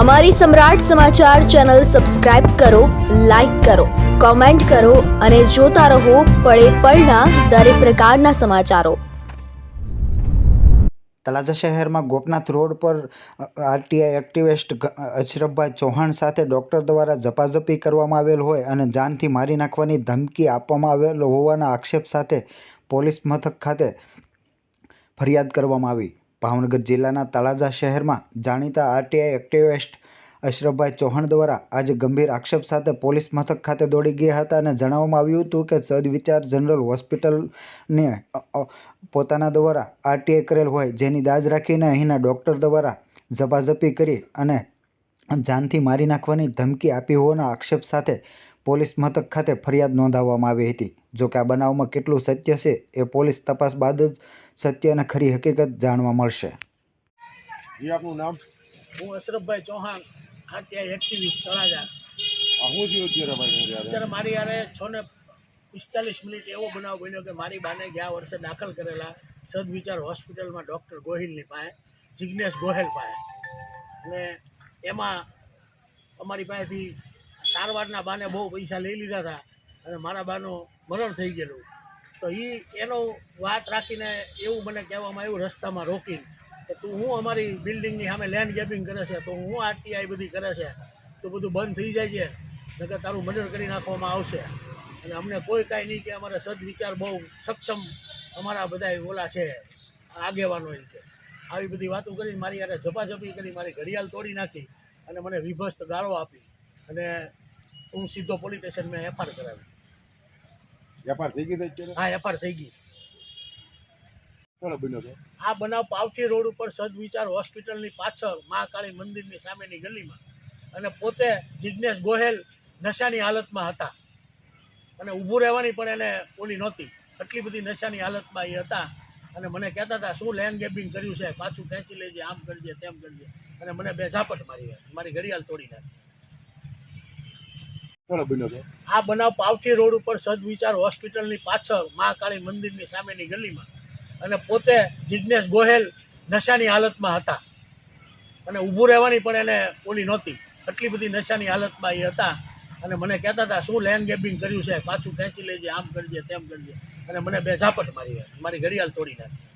અમારી સમ્રાટ સમાચાર channel subscribe કરો, લાઇક કરો, કોમેન્ટ કરો અને જોતા રહો પળે પળના દરેક પ્રકારના સમાચારો. તળાજા શહેરમાં ગોપનાથ રોડ પર આરટીઆઈ એક્ટિવિસ્ટ અશરફભાઈ ચૌહાણ સાથે ડૉક્ટર દ્વારા ઝપાઝપી કરવામાં આવેલ હોય અને જાનથી મારી નાખવાની ધમકી આપવામાં આવેલ હોવાના આક્ષેપ સાથે પોલીસ મથક ખાતે ફરિયાદ કરવામાં આવી. ભાવનગર જિલ્લાના તળાજા શહેરમાં જાણીતા આરટીઆઈ એક્ટિવિસ્ટ અશરફભાઈ ચૌહાણ દ્વારા આજે ગંભીર આક્ષેપ સાથે પોલીસ મથક ખાતે દોડી ગયા હતા અને જણાવવામાં આવ્યું હતું કે સદવિચાર જનરલ હોસ્પિટલને પોતાના દ્વારા આરટીઆઈ કરેલ હોય જેની દાજ રાખીને અહીંના ડૉક્ટર દ્વારા ઝપાઝપી કરી અને જાનથી મારી નાખવાની ધમકી આપી હોવાના આક્ષેપ સાથે પોલીસ મથક ખાતે ફરિયાદ નોંધાવવામાં આવી હતી. જો કે આ બનાવમાં કેટલું સત્ય છે એ પોલીસ તપાસ બાદ જ સત્ય અને ખરી હકીકત જાણવા મળશે. જી આપનું નામ? હું અશરફભાઈ ચૌહાણ આરટીઆઈ એક્ટિવિસ્ટ તળાજા. તમારી હારે? અત્યારે મારી યારે છ ને પિસ્તાલીસ મિનિટ એવો બનાવ બન્યો કે મારી બાને ગયા વર્ષે દાખલ કરેલા સદવિચાર હોસ્પિટલમાં ડૉક્ટર ગોહિલની પાસે જિજ્ઞેશ ગોહેલ પાસે. અને એમાં અમારી પાસેથી સારવારના બાને બહુ પૈસા લઈ લીધા હતા અને મારા બાનું મરણ થઈ ગયેલું. તો એ એનો વાત રાખીને એવું મને કહેવામાં આવ્યું, રસ્તામાં રોકીને, કે તું હું અમારી બિલ્ડિંગની સામે લેન્ડ ગેપિંગ કરે છે, તો હું આરટીઆઈ બધી કરે છે, તો બધું બંધ થઈ જાય છે, નકર તારું મર્ડર કરી નાખવામાં આવશે. અને અમને કોઈ કાંઈ નહીં કે અમારા સદવિચાર બહુ સક્ષમ અમારા બધા ઓલા છે, આગેવાનો એ છે આવી બધી વાતો કરી મારી યારે ઝપાઝપી કરી મારી ઘડિયાળ તોડી નાખી અને મને વિભસ્ત ગાળો આપી. અને હું સીધો પોલીસ સ્ટેશન મેં એફઆર કરાવી. વેપાર થઈ ગઈ હા એફઆર થઈ ગઈ. આ બનાવ પાવઠી રોડ ઉપર સદવિચાર હોસ્પિટલની પાછળ મહાકાળી મંદિરની સામેની ગલીમાં. અને પોતે જિજ્ઞેશ ગોહેલ નશાની હાલતમાં હતા. અને ઊભું રહેવાની પણ એને ઓલી નહોતી. એટલી બધી નશાની હાલતમાં એ હતા. અને મને કહેતા હતા શું લેન્ડ ગેપિંગ કર્યું છે? પાછું ખેંચી લેજે આમ કરજે તેમ કરજે. અને મને બે ઝાપટ મારી મારી ઘડિયાળ તોડી નાખી. આ બનાવ પાવઠી રોડ ઉપર સદવિચાર હોસ્પિટલની પાછળ મહાકાળી મંદિરની સામેની ગલીમાં. અને પોતે જિજ્ઞેશ ગોહેલ નશાની હાલતમાં હતા. અને ઊભું રહેવાની પણ એને ઓલી નહોતી. એટલી બધી નશાની હાલતમાં એ હતા. અને મને કહેતા હતા, શું લેન્ડ ગેપિંગ કર્યું છે? પાછું ખેંચી લેજે, આમ કરજે, તેમ કરજે. અને મને બે ઝાપટ મારી મારી ઘડિયાળ તોડી નાખી.